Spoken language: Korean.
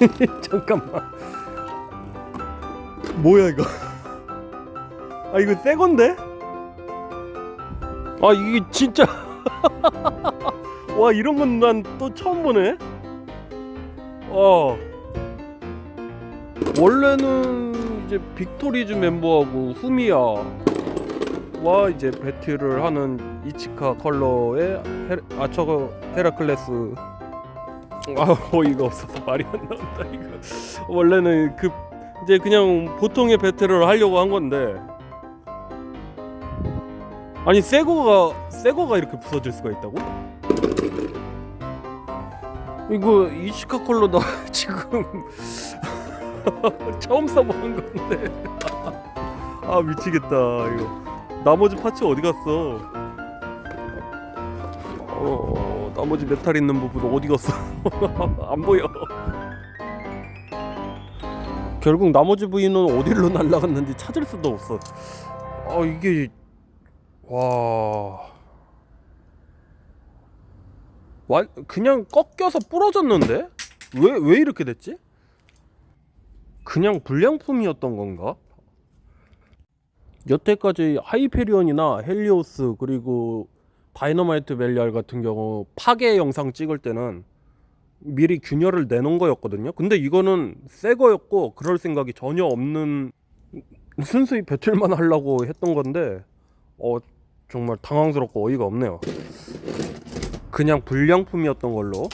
잠깐만. 뭐야 이거? 아 이거 새 건데? 아 이게 진짜 와 이런 건 난 또 처음 보네. 어. 원래는 이제 빅토리즈 member하고 후미야 와 이제 배틀을 하는 이치카 컬러의 헤, 아 저거 헤라클레스 아 어이가 없어서 말이 안 나온다 이거. 원래는 그 이제 그냥 보통의 배틀을 하려고 한 건데. 아니 새거가 새거가 이렇게 부서질 수가 있다고? 이거 이시카 컬러 나 지금 처음 써보는 건데. 아 미치겠다 이거. 나머지 파츠 어디 갔어? 어 나머지 메탈 있는 부분 어디 갔어? 안 보여. 결국 나머지 부위는 어디로 날라갔는지 찾을 수도 없어. 아 이게 와. 완 그냥 꺾여서 부러졌는데 왜 왜 이렇게 됐지? 그냥 불량품이었던 건가? 여태까지 하이페리온이나 헬리오스 그리고 다이너마이트 벨리알 같은 경우 파괴 영상 찍을 때는 미리 균열을 내놓은 거였거든요. 근데 이거는 새 거였고 그럴 생각이 전혀 없는 순수히 배틀만 하려고 했던 건데 어 정말 당황스럽고 어이가 없네요. 그냥 불량품이었던 걸로